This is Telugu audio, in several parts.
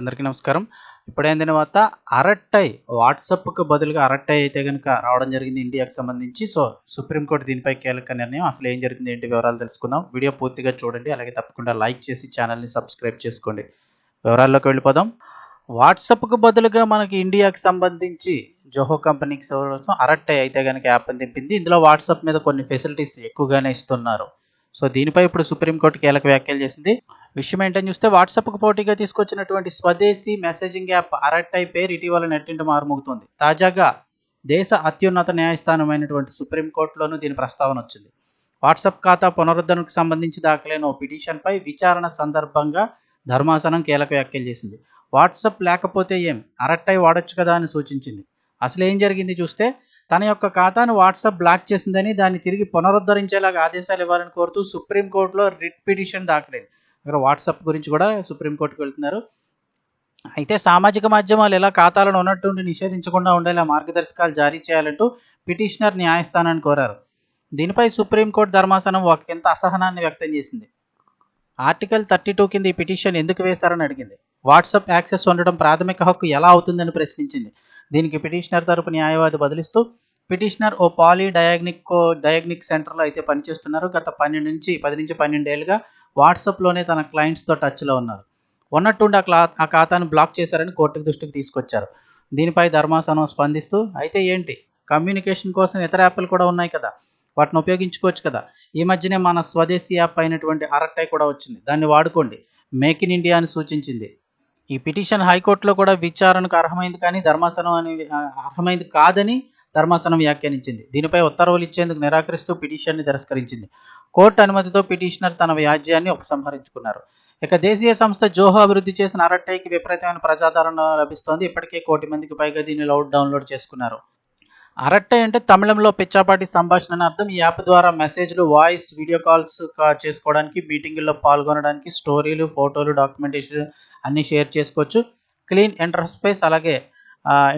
అందరికీ నమస్కారం. ఇప్పుడైన తర్వాత అరట్టై వాట్సాప్కు బదులుగా అరట్టై అయితే కనుక రావడం జరిగింది ఇండియాకి సంబంధించి. సో సుప్రీంకోర్టు దీనిపై కీలక నిర్ణయం. అసలు ఏం జరిగింది ఏంటి వివరాలు తెలుసుకుందాం. వీడియో పూర్తిగా చూడండి. అలాగే తప్పకుండా లైక్ చేసి ఛానల్ని సబ్స్క్రైబ్ చేసుకోండి. వివరాల్లోకి వెళ్ళిపోదాం. వాట్సాప్కు బదులుగా మనకి ఇండియాకి సంబంధించి జోహో కంపెనీకి కోసం అరట్టై అయితే కనుక యాప్ని దింపింది ఇందులో వాట్సాప్ మీద కొన్ని ఫెసిలిటీస్ ఎక్కువగానే ఇస్తున్నారు. సో దీనిపై ఇప్పుడు సుప్రీంకోర్టు కీలక వ్యాఖ్యలు చేసింది. విషయం ఏంటని చూస్తే వాట్సాప్కు పోటీగా తీసుకొచ్చినటువంటి స్వదేశీ మెసేజింగ్ యాప్ అరట్టై పేరు ఇటీవల నెట్టింట మారుమోగుతోంది. తాజాగా దేశ అత్యున్నత న్యాయస్థానమైనటువంటి సుప్రీంకోర్టులోనూ దీని ప్రస్తావన వచ్చింది. వాట్సాప్ ఖాతా పునరుద్ధరణకు సంబంధించి దాఖలైన ఓ పిటిషన్పై విచారణ సందర్భంగా ధర్మాసనం కీలక వ్యాఖ్యలు చేసింది. వాట్సాప్ లేకపోతే ఏం? అరట్టై వాడొచ్చు కదా అని సూచించింది. అసలు ఏం జరిగింది చూస్తే తన యొక్క ఖాతాను వాట్సాప్ బ్లాక్ చేసిందని దాన్ని తిరిగి పునరుద్ధరించేలాగా ఆదేశాలు ఇవ్వాలని కోరుతూ సుప్రీంకోర్టులో రిట్ పిటిషన్ దాఖలైంది. ఇక్కడ వాట్సాప్ గురించి కూడా సుప్రీంకోర్టుకు వెళ్తున్నారు. అయితే సామాజిక మాధ్యమాలు ఎలా ఖాతాలను ఉన్నట్టుండి నిషేధించకుండా ఉండేలా మార్గదర్శకాలు జారీ చేయాలంటూ పిటిషనర్ న్యాయస్థానాన్ని కోరారు. దీనిపై సుప్రీంకోర్టు ధర్మాసనం ఒక ఎంత అసహనాన్ని వ్యక్తం చేసింది. ఆర్టికల్ థర్టీ టూ కింద ఈ పిటిషన్ ఎందుకు వేశారని అడిగింది. వాట్సాప్ యాక్సెస్ ఉండడం ప్రాథమిక హక్కు ఎలా అవుతుందని ప్రశ్నించింది. దీనికి పిటిషనర్ తరపు న్యాయవాది బదిలిస్తూ పిటిషనర్ ఓ పాలీ డయాగ్నిక్ డయాగ్నిక్ సెంటర్లో అయితే పనిచేస్తున్నారు. గత పన్నెండు నుంచి పది నుంచి పన్నెండేళ్ళుగా వాట్సాప్లోనే తన క్లయింట్స్తో టచ్లో ఉన్నారు. ఉన్నట్టుండి ఆ క్లా ఆ ఖాతాను బ్లాక్ చేశారని కోర్టుకు దృష్టికి తీసుకొచ్చారు. దీనిపై ధర్మాసనం స్పందిస్తూ అయితే ఏంటి? కమ్యూనికేషన్ కోసం ఇతర యాప్లు కూడా ఉన్నాయి కదా? వాటిని ఉపయోగించుకోవచ్చు కదా? ఈ మధ్యనే మన స్వదేశీ యాప్ అయినటువంటి అరట్టై కూడా వచ్చింది. దాన్ని వాడుకోండి. మేక్ ఇన్ ఇండియా అని సూచించింది. ఈ పిటిషన్ హైకోర్టులో కూడా విచారణకు అర్హమైంది కానీ ధర్మాసనం అని అర్హమైంది కాదని ధర్మాసనం వ్యాఖ్యానించింది. దీనిపై ఉత్తర్వులు ఇచ్చేందుకు నిరాకరిస్తూ పిటిషన్ని తిరస్కరించింది. కోర్టు అనుమతితో పిటిషనర్ తన వ్యాజ్యాన్ని ఉపసంహరించుకున్నారు. ఇక దేశీయ సంస్థ జోహో అభివృద్ధి చేసిన అరట్టైకి విపరీతమైన ప్రజాదరణ లభిస్తోంది. ఇప్పటికే కోటి మందికి పైగా దీన్ని లౌడ్ డౌన్లోడ్ చేసుకున్నారు. అరట్టై అంటే తమిళంలో పిచ్చాపాటి సంభాషణ అని అర్థం. ఈ యాప్ ద్వారా మెసేజ్లు వాయిస్ వీడియో కాల్స్ చేసుకోవడానికి మీటింగుల్లో పాల్గొనడానికి స్టోరీలు ఫోటోలు డాక్యుమెంటేషన్ అన్నీ షేర్ చేసుకోవచ్చు. క్లీన్ ఇంటర్ఫేస్ అలాగే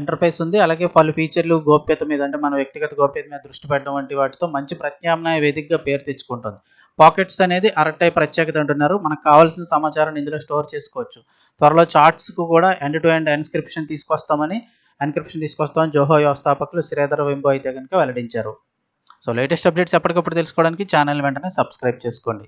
ఇంటర్ఫేస్ ఉంది. అలాగే పలు ఫీచర్లు గోప్యత మీద అంటే మన వ్యక్తిగత గోప్యత మీద దృష్టి పెట్టడం వంటి వాటితో మంచి ప్రత్యామ్నాయ వేదికగా పేరు తెచ్చుకుంటుంది. పాకెట్స్ అనేది అరటై ప్రత్యేకత అంటున్నారు. మనకు కావాల్సిన సమాచారాన్ని ఇందులో స్టోర్ చేసుకోవచ్చు. త్వరలో చార్ట్స్కు కూడా ఎండ్ టు ఎండ్ ఎన్స్క్రిప్షన్ తీసుకొస్తామని ఎన్క్రిప్షన్ తీసుకొస్తామని జోహో వ్యవస్థాపకులు శ్రీధర్ వెంబో అయితే కనుక వెల్లడించారు. సో లేటెస్ట్ అప్డేట్స్ ఎప్పటికప్పుడు తెలుసుకోవడానికి ఛానల్ వెంటనే సబ్స్క్రైబ్ చేసుకోండి.